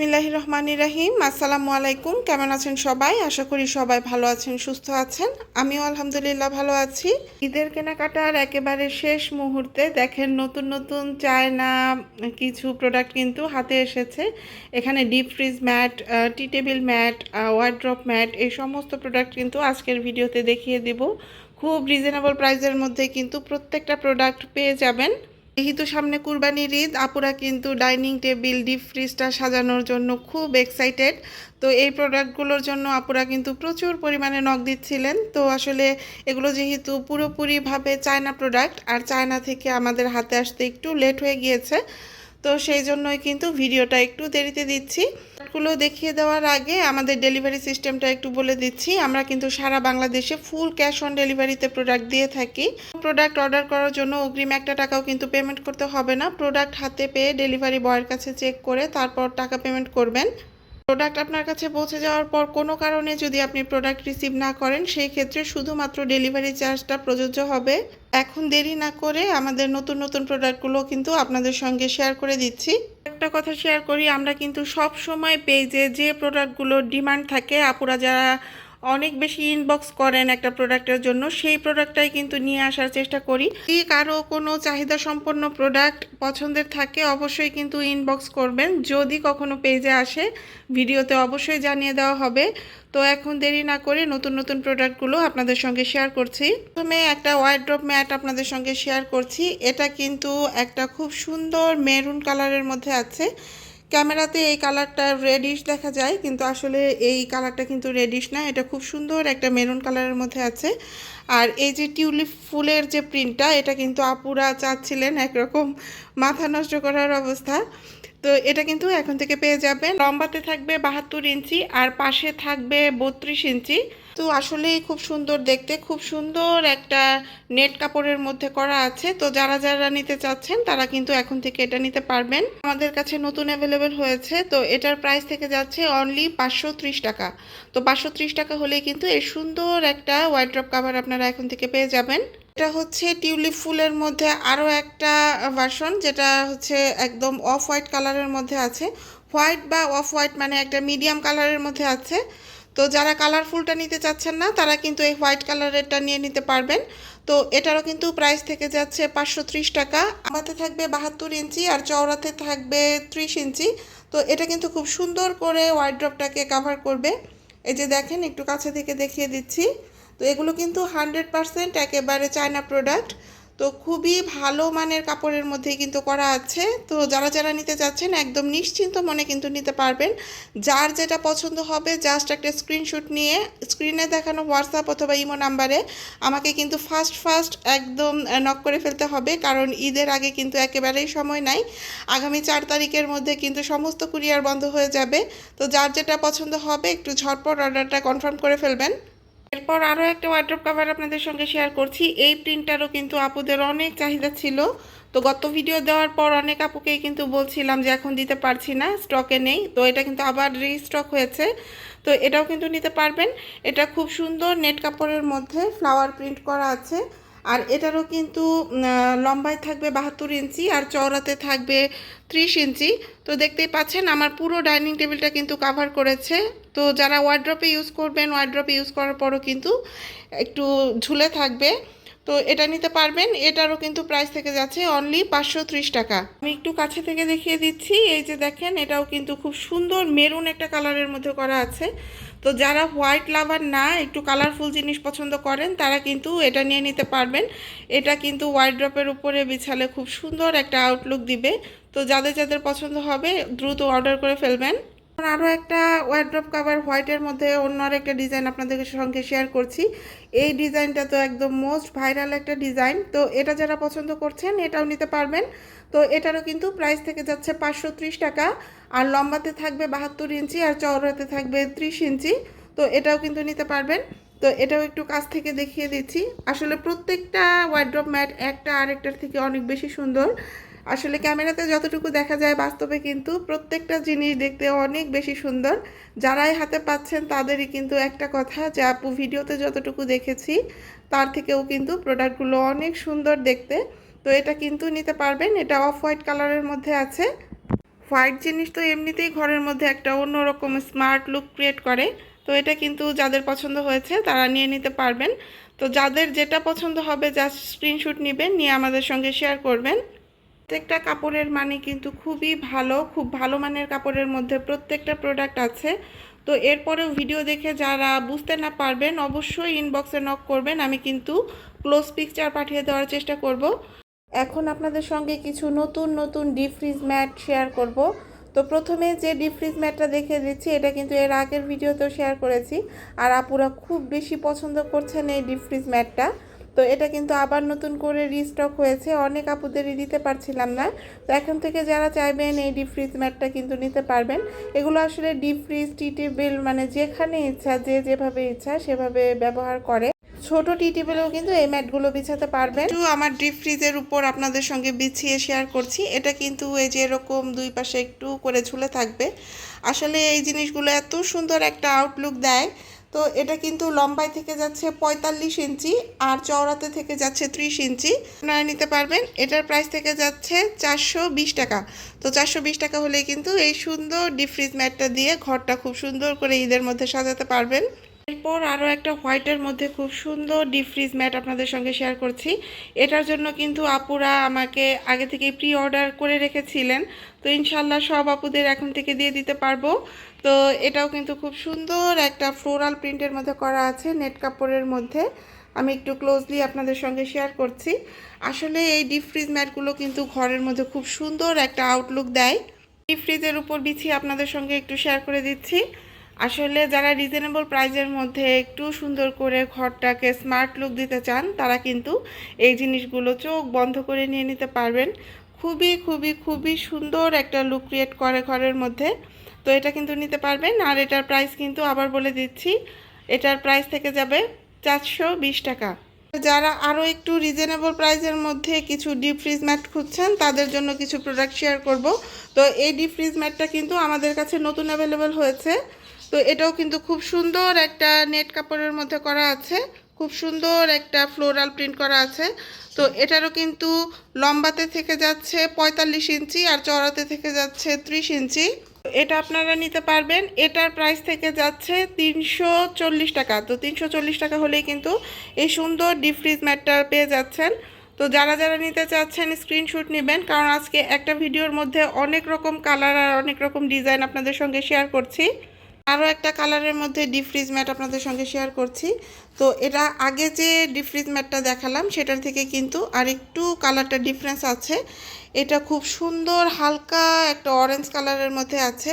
বিসমিল্লাহ রহমানি রাহিম আসসালামু আলাইকুম কেমন আছেন সবাই? আশা করি সবাই ভালো আছেন, সুস্থ আছেন। আমিও আলহামদুলিল্লাহ ভালো আছি। ঈদের কেনাকাটার একেবারে শেষ মুহূর্তে দেখেন নতুন নতুন চায়না কিছু প্রোডাক্ট কিন্তু হাতে এসেছে। এখানে deep fridge mat tea table mat wardrobe mat এই সমস্ত প্রোডাক্ট কিন্তু আজকের ভিডিওতে দেখিয়ে দিব। খুব রিজনেবল প্রাইসের মধ্যে কিন্তু প্রত্যেকটা প্রোডাক্ট পেয়ে যাবেন। যেহেতু সামনে কুরবানির ঈদ, আপুরা কিন্তু ডাইনিং টেবিল, ডিপ ফ্রিজটা সাজানোর জন্য খুব এক্সাইটেড তো এই প্রোডাক্টগুলোর জন্য আপুরা কিন্তু প্রচুর পরিমাণে নখ দিচ্ছিলেন। তো আসলে এগুলো যেহেতু পুরোপুরিভাবে চায়না প্রোডাক্ট আর চায়না থেকে আমাদের হাতে আসতে একটু লেট হয়ে গিয়েছে। তো সেই জন্যই কিন্তু ভিডিওটা একটু দেরিতে দিচ্ছি। গুলো দেখিয়ে দেওয়ার আগে আমাদের ডেলিভারি সিস্টেমটা একটু বলে দিচ্ছি। আমরা কিন্তু সারা বাংলাদেশে ফুল ক্যাশ অন ডেলিভারিতে প্রোডাক্ট দিয়ে থাকি। প্রোডাক্ট অর্ডার করার জন্য অগ্রিম একটা টাকাও কিন্তু পেমেন্ট করতে হবে না। প্রোডাক্ট হাতে পেয়ে ডেলিভারি বয়ের কাছে চেক করে তারপর টাকা পেমেন্ট করবেন। প্রোডাক্ট আপনার কাছে পৌঁছে যাওয়ার পর কোনো কারণে যদি আপনি প্রোডাক্ট রিসিভ না করেন, সেই ক্ষেত্রে শুধুমাত্র ডেলিভারি চার্জটা প্রযোজ্য হবে। এখন দেরি না করে আমাদের নতুন নতুন প্রোডাক্টগুলো কিন্তু আপনাদের সঙ্গে শেয়ার করে দিচ্ছি। একটা কথা শেয়ার করি, আমরা কিন্তু সব সময় পেজে যে প্রোডাক্টগুলোর ডিমান্ড থাকে, আপুরা যারা অনেক বেশি ইনবক্স করেন একটা প্রোডাক্টের জন্য, সেই প্রোডাক্টটাই কিন্তু নিয়ে আসার চেষ্টা করি। যদি কারও কোনো চাহিদা সম্পন্ন প্রোডাক্ট পছন্দের থাকে, অবশ্যই কিন্তু ইনবক্স করবেন। যদি কখনো পেজে আসে, ভিডিওতে অবশ্যই জানিয়ে দেওয়া হবে। তো এখন দেরি না করে নতুন নতুন প্রোডাক্টগুলো আপনাদের সঙ্গে শেয়ার করছি। প্রথমে একটা ওয়াইড্রপ ম্যাট আপনাদের সঙ্গে শেয়ার করছি। এটা কিন্তু একটা খুব সুন্দর মেরুন কালারের মধ্যে আছে। ক্যামেরাতে এই কালারটা রেডিশ দেখা যায়, কিন্তু আসলে এই কালারটা কিন্তু রেডিশ না। এটা খুব সুন্দর, একটা মেরুন কালারের মধ্যে আছে। আর এই যে টিউলিপ ফুলের যে প্রিন্টটা এটা কিন্তু আপুরা চাচ্ছিলেন একরকম মাথা নষ্ট করার অবস্থা। তো এটা কিন্তু এখন থেকে পেয়ে যাবেন। লম্বাতে থাকবে বাহাত্তর ইঞ্চি, আর পাশে থাকবে বত্রিশ ইঞ্চি। তো আসলেই খুব সুন্দর দেখতে, খুব সুন্দর একটা নেট কাপড়ের মধ্যে করা আছে। তো যারা যারা নিতে চাচ্ছেন, তারা কিন্তু এখন থেকে এটা নিতে পারবেন। আমাদের কাছে নতুন অ্যাভেলেবেল হয়েছে, তো এটার প্রাইস থেকে যাচ্ছে অনলি পাঁচশো ত্রিশ টাকা। তো পাঁচশো ত্রিশ টাকা হলেই কিন্তু এই সুন্দর একটা ওয়াইড্রপ কাভার আপনারা এখন থেকে পেয়ে যাবেন। এটা হচ্ছে টিউলিপ ফুলের মধ্যে আরও একটা ভার্সন যেটা হচ্ছে একদম অফ হোয়াইট কালারের মধ্যে আছে। হোয়াইট বা অফ হোয়াইট মানে একটা মিডিয়াম কালারের মধ্যে আছে। তো যারা কালারফুলটা নিতে চাচ্ছেন না, তারা কিন্তু এই হোয়াইট কালারেরটা নিয়ে নিতে পারবেন। তো এটারও কিন্তু প্রাইস থেকে যাচ্ছে পাঁচশো ত্রিশ টাকা। আমাতে থাকবে বাহাত্তর ইঞ্চি আর চওড়াতে থাকবে ত্রিশ ইঞ্চি। তো এটা কিন্তু খুব সুন্দর করে ওয়াইড্রপটাকে কাভার করবে। এই যে দেখেন, একটু কাছে থেকে দেখিয়ে দিচ্ছি। তো এগুলো কিন্তু হান্ড্রেড পারসেন্ট একেবারে চায়না প্রোডাক্ট তো খুবই ভালো মানের কাপড়ের মধ্যেই কিন্তু করা আছে। তো যারা যারা নিতে চাচ্ছেন একদম নিশ্চিন্ত মনে কিন্তু নিতে পারবেন। যার যেটা পছন্দ হবে জাস্ট একটা স্ক্রিনশট নিয়ে স্ক্রিনে দেখানো হোয়াটসঅ্যাপ অথবা ইমো নাম্বারে আমাকে কিন্তু ফার্স্ট ফার্স্ট একদম নক করে ফেলতে হবে। কারণ ঈদের আগে কিন্তু একেবারেই সময় নাই। আগামী চার তারিখের মধ্যে কিন্তু সমস্ত কুরিয়ার বন্ধ হয়ে যাবে। তো যার যেটা পছন্দ হবে একটু ঝটপট অর্ডারটা কনফার্ম করে ফেলবেন। এরপর আরও একটা ওয়ার্ড্রপ কাভার আপনাদের সঙ্গে শেয়ার করছি। এই প্রিন্টারও কিন্তু আপুদের অনেক চাহিদা ছিল। তো গত ভিডিও দেওয়ার পর অনেক আপুকেই কিন্তু বলছিলাম যে এখন দিতে পারছি না স্টকে নেই। তো এটা কিন্তু আবার রিস্টক হয়েছে। তো এটাও কিন্তু নিতে পারবেন। এটা খুব সুন্দর নেট কাপড়ের মধ্যে ফ্লাওয়ার প্রিন্ট করা আছে। আর এটারও কিন্তু লম্বায় থাকবে বাহাত্তর ইঞ্চি আর চওড়াতে থাকবে ত্রিশ ইঞ্চি। তো দেখতেই পাচ্ছেন আমার পুরো ডাইনিং টেবিলটা কিন্তু কাভার করেছে। তো যারা ওয়ার্ড্রপে ইউজ করবেন ওয়ার্ড্রপে ইউজ করার পরও কিন্তু একটু ঝুলে থাকবে। তো এটা নিতে পারবেন। এটারও কিন্তু প্রাইস থেকে যাচ্ছে অনলি পাঁচশো ত্রিশ টাকা। আমি একটু কাছে থেকে দেখিয়ে দিচ্ছি। এই যে দেখেন, এটাও কিন্তু খুব সুন্দর মেরুন একটা কালারের মধ্যে করা আছে। তো যারা হোয়াইট লাভার না, একটু কালারফুল জিনিস পছন্দ করেন, তারা কিন্তু এটা নিয়ে নিতে পারবেন। এটা কিন্তু হোয়াইট ড্রপের উপরে বিছালে খুব সুন্দর একটা আউটলুক দিবে। তো যাদের যাদের পছন্দ হবে, দ্রুত অর্ডার করে ফেলবেন। আরও একটা ওয়ার্ড্রপ কাভার হোয়াইটের মধ্যে অন্য আর একটা ডিজাইন আপনাদের সঙ্গে শেয়ার করছি। এই ডিজাইনটা তো একদম মোস্ট ভাইরাল একটা ডিজাইন তো এটা যারা পছন্দ করছেন, এটাও নিতে পারবেন। তো এটারও কিন্তু প্রাইস থেকে যাচ্ছে পাঁচশো ত্রিশ টাকা। আর লম্বাতে থাকবে বাহাত্তর ইঞ্চি আর চওড়াতে থাকবে ত্রিশ ইঞ্চি। তো এটাও কিন্তু নিতে পারবেন। তো এটাও একটু কাছ থেকে দেখিয়ে দিচ্ছি। আসলে প্রত্যেকটা ওয়ার্ড্রপ ম্যাট একটা আরেকটার থেকে অনেক বেশি সুন্দর। আসলে ক্যামেরাতে যতটুকু দেখা যায় বাস্তবে কিন্তু প্রত্যেকটা জিনিস দেখতে অনেক বেশি সুন্দর। যারাই হাতে পাচ্ছেন তাদেরই কিন্তু একটা কথা যে, আপু, ভিডিওতে যতটুকু দেখেছি, তার থেকেও কিন্তু প্রোডাক্টগুলো অনেক সুন্দর দেখতে। তো এটা কিন্তু নিতে পারবেন। এটা অফ হোয়াইট কালারের মধ্যে আছে। হোয়াইট জিনিস তো এমনিতেই ঘরের মধ্যে একটা অন্যরকম স্মার্ট লুক ক্রিয়েট করে। তো এটা কিন্তু যাদের পছন্দ হয়েছে তারা নিয়ে নিতে পারবেন। তো যাদের যেটা পছন্দ হবে, জাস্ট স্ক্রিনশট নেবেন, নিয়ে আমাদের সঙ্গে শেয়ার করবেন। প্রত্যেকটা কাপড়ের মানে কিন্তু খুবই ভালো, খুব ভালো মানের কাপড়ের মধ্যে প্রত্যেকটা প্রোডাক্ট আছে। তো এরপরেও ভিডিও দেখে যারা বুঝতে না পারবেন, অবশ্যই ইনবক্সে নক করবেন। আমি কিন্তু ক্লোজ পিকচার পাঠিয়ে দেওয়ার চেষ্টা করব। এখন আপনাদের সঙ্গে কিছু নতুন নতুন ডিপ ফ্রিজ ম্যাট শেয়ার করব। তো প্রথমে যে ডিপ ফ্রিজ ম্যাটটা দেখে দিচ্ছি, এটা কিন্তু এর আগের ভিডিওতেও শেয়ার করেছি। আর আপুরা খুব বেশি পছন্দ করছেন এই ডিপ ফ্রিজ ম্যাটটা তো এটা কিন্তু আবার নতুন করে রিস্টক হয়েছে। অনেক আপুদেরই দিতে পারছিলাম না। তো এখন থেকে যারা চাইবেন এই ডিপ ফ্রিজ ম্যাটটা কিন্তু নিতে পারবেন। এগুলো আসলে ডিপ ফ্রিজ টি টেবিল মানে যেখানে ইচ্ছা, যে যেভাবে ইচ্ছা সেভাবে ব্যবহার করে। ছোট টি টেবিলেও কিন্তু এই ম্যাটগুলো বিছাতে পারবেন। একটু আমার ডিপ ফ্রিজের উপর আপনাদের সঙ্গে বিছিয়ে শেয়ার করছি। এটা কিন্তু এই যে এরকম দুই পাশে একটু করে ঝুলে থাকবে। আসলে এই জিনিসগুলো এত সুন্দর একটা আউটলুক দেয় তো এটা কিন্তু লম্বায় থেকে যাচ্ছে পঁয়তাল্লিশ ইঞ্চি আর চওড়াতে থেকে যাচ্ছে ত্রিশ ইঞ্চি। আপনারা নিতে পারবেন, এটার প্রাইস থেকে যাচ্ছে চারশো বিশ টাকা। তো চারশো বিশ টাকা হলে কিন্তু এই সুন্দর ডিফ্রিজ ম্যাটটা দিয়ে ঘরটা খুব সুন্দর করে ঈদের মধ্যে সাজাতে পারবেন। এরপর আরও একটা হোয়াইটের মধ্যে খুব সুন্দর ডিপ ফ্রিজ ম্যাট আপনাদের সঙ্গে শেয়ার করছি। এটার জন্য কিন্তু আপুরা আমাকে আগে থেকে প্রি অর্ডার করে রেখেছিলেন। তো ইনশাল্লাহ সব আপুদের এখন থেকে দিয়ে দিতে পারব। তো এটাও কিন্তু খুব সুন্দর একটা ফ্লোরাল প্রিন্টের মধ্যে করা আছে নেট কাপড়ের মধ্যে। আমি একটু ক্লোজলি আপনাদের সঙ্গে শেয়ার করছি। আসলে এই ডিপ ফ্রিজ ম্যাটগুলো কিন্তু ঘরের মধ্যে খুব সুন্দর একটা আউটলুক দেয়। ডিপ ফ্রিজের উপর বিছিয়ে আপনাদের সঙ্গে একটু শেয়ার করে দিচ্ছি। আসলে যারা রিজনেবল প্রাইজের মধ্যে একটু সুন্দর করে ঘরটাকে স্মার্ট লুক দিতে চান, তারা কিন্তু এই জিনিসগুলো চোখ বন্ধ করে নিয়ে নিতে পারবেন। খুবই খুবই খুবই সুন্দর একটা লুক ক্রিয়েট করে ঘরের মধ্যে। তো এটা কিন্তু নিতে পারবেন, আর এটার প্রাইস কিন্তু আবার বলে দিচ্ছি, এটার প্রাইস থেকে যাবে চারশো বিশ টাকা। যারা আরও একটু রিজনেবল প্রাইসের মধ্যে কিছু ডিপ ফ্রিজ ম্যাট খুঁজছেন, তাদের জন্য কিছু প্রোডাক্ট শেয়ার করব। তো এই ডিপ ফ্রিজ ম্যাটটা কিন্তু আমাদের কাছে নতুন অ্যাভেলেবেল হয়েছে। তো এটাও কিন্তু খুব সুন্দর একটা নেট কাপড়ের মধ্যে করা আছে। খুব সুন্দর একটা ফ্লোরাল প্রিন্ট করা আছে। তো এটারও কিন্তু লম্বাতে থেকে যাচ্ছে পঁয়তাল্লিশ ইঞ্চি আর চড়াতে থেকে যাচ্ছে ত্রিশ ইঞ্চি। এটা আপনারা নিতে পারবেন। এটার প্রাইস থেকে যাচ্ছে তিনশো চল্লিশ টাকা। তো তিনশো চল্লিশ টাকা হলেই কিন্তু এই সুন্দর ডিপ ফ্রিজ ম্যাটটা পেয়ে যাচ্ছেন। তো যারা যারা নিতে চাচ্ছেন স্ক্রিনশট নেবেন। কারণ আজকে একটা ভিডিওর মধ্যে অনেক রকম কালার আর অনেক রকম ডিজাইন আপনাদের সঙ্গে শেয়ার করছি। আরও একটা কালারের মধ্যে ডিপ ফ্রিজ ম্যাট আপনাদের সঙ্গে শেয়ার করছি। তো এটা আগে যে ডিপ ফ্রিজ ম্যাটটা দেখালাম, সেটার থেকে কিন্তু আরেকটু কালারটা ডিফারেন্স আছে। এটা খুব সুন্দর হালকা একটা অরেঞ্জ কালারের মধ্যে আছে।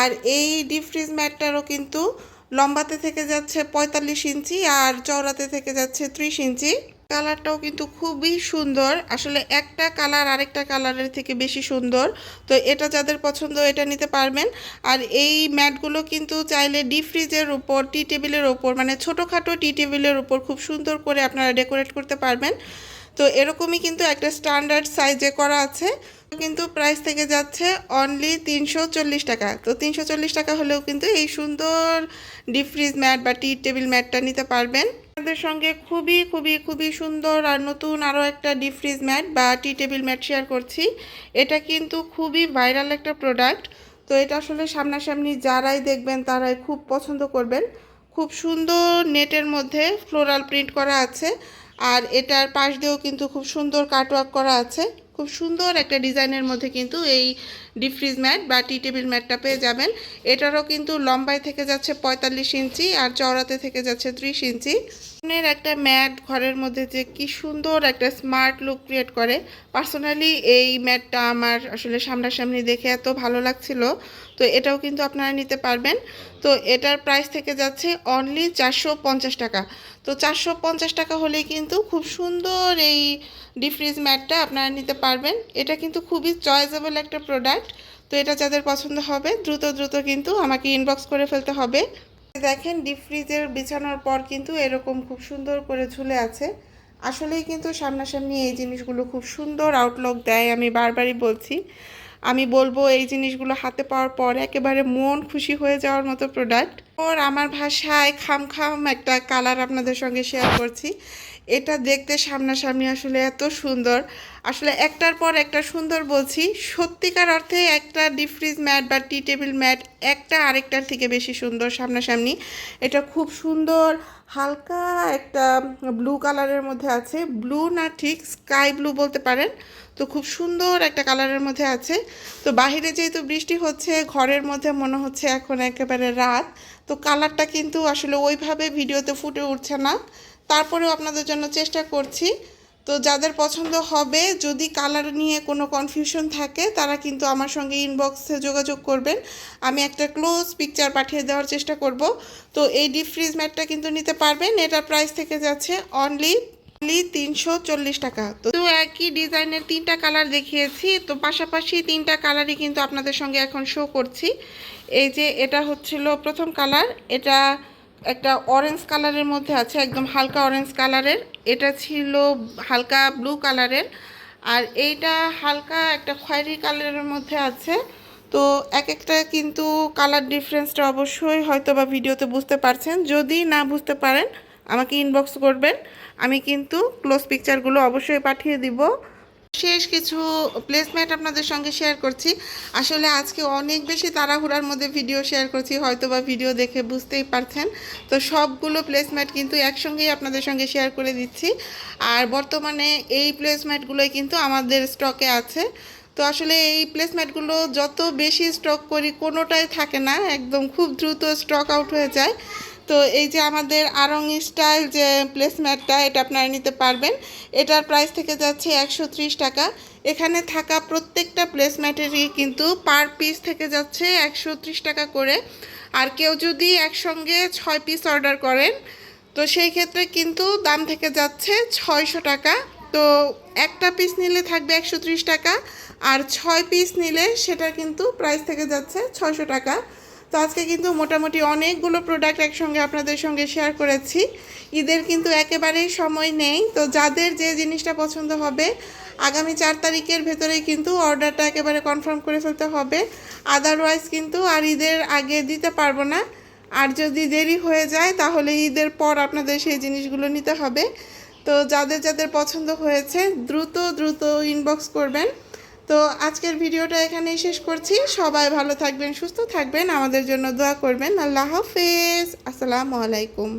আর এই ডিপ ফ্রিজ ম্যাটটারও কিন্তু লম্বাতে থেকে যাচ্ছে পঁয়তাল্লিশ ইঞ্চি আর চওড়াতে থেকে যাচ্ছে ত্রিশ ইঞ্চি। কালারটাও কিন্তু খুবই সুন্দর। আসলে একটা কালার আরেকটা কালারের থেকে বেশি সুন্দর। তো এটা যাদের পছন্দ এটা নিতে পারবেন। আর এই ম্যাটগুলো কিন্তু চাইলে ডিপ ফ্রিজের উপর টি টেবিলের ওপর মানে ছোটোখাটো টি টেবিলের উপর খুব সুন্দর করে আপনারা ডেকোরেট করতে পারবেন। তো এরকমই কিন্তু একটা স্ট্যান্ডার্ড সাইজে করা আছে। কিন্তু প্রাইস থেকে যাচ্ছে অনলি তিনশো চল্লিশ টাকা। তো তিনশো চল্লিশ টাকা হলেও কিন্তু এই সুন্দর ডিপ ফ্রিজ ম্যাট বা টি টেবিল ম্যাটটা নিতে পারবেন। আপনাদের সঙ্গে খুবই খুবই খুবই সুন্দর আর নতুন আরও একটা ডিপ ফ্রিজ ম্যাট বা টি টেবিল ম্যাট শেয়ার করছি। এটা কিন্তু খুবই ভাইরাল একটা প্রোডাক্ট তো এটা আসলে সামনাসামনি যারাই দেখবেন তারাই খুব পছন্দ করবেন। খুব সুন্দর নেটের মধ্যে ফ্লোরাল প্রিন্ট করা আছে। আর এটার পাশ দিয়েও কিন্তু খুব সুন্দর কাটওয়ার্ক করা আছে। খুব সুন্দর একটা ডিজাইনের মধ্যে কিন্তু এই ডিপ ফ্রিজ ম্যাট বা টি টেবিল ম্যাটটা পেয়ে যাবেন। এটারও কিন্তু লম্বায় থেকে যাচ্ছে পঁয়তাল্লিশ ইঞ্চি আর চওড়াতে থেকে যাচ্ছে ত্রিশ ইঞ্চি। এর একটা ম্যাট ঘরের মধ্যে যে কি সুন্দর একটা স্মার্ট লুক ক্রিয়েট করে। পার্সোনালি এই ম্যাটটা আমার আসলে সামনাসামনি দেখে এত ভালো লাগছিল। তো এটাও কিন্তু আপনারা নিতে পারবেন। তো এটার প্রাইস থেকে যাচ্ছে অনলি চারশো পঞ্চাশ টাকা। তো চারশো পঞ্চাশ টাকা হলেই কিন্তু খুব সুন্দর এই ডিপ ফ্রিজ ম্যাটটা আপনারা নিতে পারবেন। এটা কিন্তু খুবই চয়েসেবল একটা প্রোডাক্ট তো এটা যাদের পছন্দ হবে, দ্রুত দ্রুত কিন্তু আমাকে ইনবক্স করে ফেলতে হবে। দেখেন ডিপ ফ্রিজের বিছানোর পর কিন্তু এরকম খুব সুন্দর করে ঝুলে আছে। আসলেই কিন্তু সামনাসামনি এই জিনিসগুলো খুব সুন্দর আউটলুক দেয়, আমি বারবারই বলছি। আমি বলব এই জিনিসগুলো হাতে পাওয়ার পর একেবারে মন খুশি হয়ে যাওয়ার মতো প্রোডাক্ট ওর আমার ভাষায় খাম খাম একটা কালার আপনাদের সঙ্গে শেয়ার করছি। এটা দেখতে সামনাসামনি আসলে এত সুন্দর। আসলে একটার পর একটা সুন্দর বলছি। সত্যিকার অর্থে একটা ডিফ্রিজ ম্যাট বা টি টেবিল ম্যাট একটা আরেকটার থেকে বেশি সুন্দর সামনাসামনি। এটা খুব সুন্দর, হালকা একটা ব্লু কালারের মধ্যে আছে। ব্লু না ঠিক স্কাই ব্লু বলতে পারেন। তো খুব সুন্দর একটা কালারের মধ্যে আছে। তো বাহিরে যেহেতু বৃষ্টি হচ্ছে, ঘরের মধ্যে মনে হচ্ছে এখন একেবারে রাত। তো কালারটা কিন্তু আসলে ওইভাবে ভিডিওতে ফুটে উঠছে না। তারপরেও আপনাদের জন্য চেষ্টা করছি। তো যাদের পছন্দ হবে, যদি কালার নিয়ে কোনো কনফিউশন থাকে, তারা কিন্তু আমার সঙ্গে ইনবক্সে যোগাযোগ করবেন। আমি একটা ক্লোজ পিকচার পাঠিয়ে দেওয়ার চেষ্টা করব। তো এই ডিপ ফ্রিজ ম্যাটটা কিন্তু নিতে পারবেন। এটার প্রাইস থেকে যাচ্ছে অনলি তিনশো চল্লিশ টাকা। তো একই ডিজাইনের তিনটা কালার দেখিয়েছি। তো পাশাপাশি তিনটা কালারই কিন্তু আপনাদের সঙ্গে এখন শো করছি। এই যে এটা হচ্ছিল প্রথম কালার। এটা একটা অরেঞ্জ কালারের মধ্যে আছে, একদম হালকা অরেঞ্জ কালারের। এটা ছিল হালকা ব্লু কালারের। আর এইটা হালকা একটা খয়েরি কালারের মধ্যে আছে। তো এক একটা কিন্তু কালার ডিফারেন্সটা অবশ্যই হয়তো বা ভিডিওতে বুঝতে পারছেন। যদি না বুঝতে পারেন আমাকে ইনবক্স করবেন। আমি কিন্তু ক্লোজ পিকচারগুলো অবশ্যই পাঠিয়ে দিব। শেষ কিছু প্লেসমেন্ট আপনাদের সঙ্গে শেয়ার করছি। আসলে আজকে অনেক বেশি তাড়াহুড়ার মধ্যে ভিডিও শেয়ার করছি হয়তো বা ভিডিও দেখে বুঝতেই পারছেন। তো সবগুলো প্লেসমেন্ট কিন্তু একসঙ্গেই আপনাদের সঙ্গে শেয়ার করে দিচ্ছি। আর বর্তমানে এই প্লেসমেন্টগুলোই কিন্তু আমাদের স্টকে আছে। তো আসলে এই প্লেসমেন্টগুলো যত বেশি স্টক করি, কোনোটাই থাকে না। একদম খুব দ্রুত স্টক আউট হয়ে যায়। তো এই যে আমাদের আরং স্টাইল যে প্লেসম্যাটটা এটা আপনারা নিতে পারবেন। এটার প্রাইস থেকে যাচ্ছে একশো ত্রিশ টাকা। এখানে থাকা প্রত্যেকটা প্লেসম্যাটেরই কিন্তু পার পিস থেকে যাচ্ছে একশো ত্রিশ টাকা করে। আর কেউ যদি একসঙ্গে ছয় পিস অর্ডার করেন, তো সেই ক্ষেত্রে কিন্তু দাম থেকে যাচ্ছে ছয়শো টাকা। তো একটা পিস নিলে থাকবে একশো ত্রিশ টাকা, আর ছয় পিস নিলে সেটা কিন্তু প্রাইস থেকে যাচ্ছে ছয়শো টাকা। তো আজকে কিন্তু মোটামুটি অনেকগুলো প্রোডাক্ট একসঙ্গে আপনাদের সঙ্গে শেয়ার করেছি। ঈদের কিন্তু একেবারেই সময় নেই। তো যাদের যে জিনিসটা পছন্দ হবে, আগামী চার তারিখের ভেতরেই কিন্তু অর্ডারটা একেবারে কনফার্ম করে ফেলতে হবে। আদারওয়াইজ কিন্তু আর ঈদের আগে দিতে পারব না। আর যদি দেরি হয়ে যায়, তাহলে ঈদের পর আপনাদের সেই জিনিসগুলো নিতে হবে। তো যাদের যাদের পছন্দ হয়েছে, দ্রুত দ্রুত ইনবক্স করবেন। তো আজকের ভিডিওটা এখানেই শেষ করছি। সবাই ভালো থাকবেন, সুস্থ থাকবেন। আমাদের জন্য দোয়া করবেন। আল্লাহ হাফেজ। আসসালামু আলাইকুম।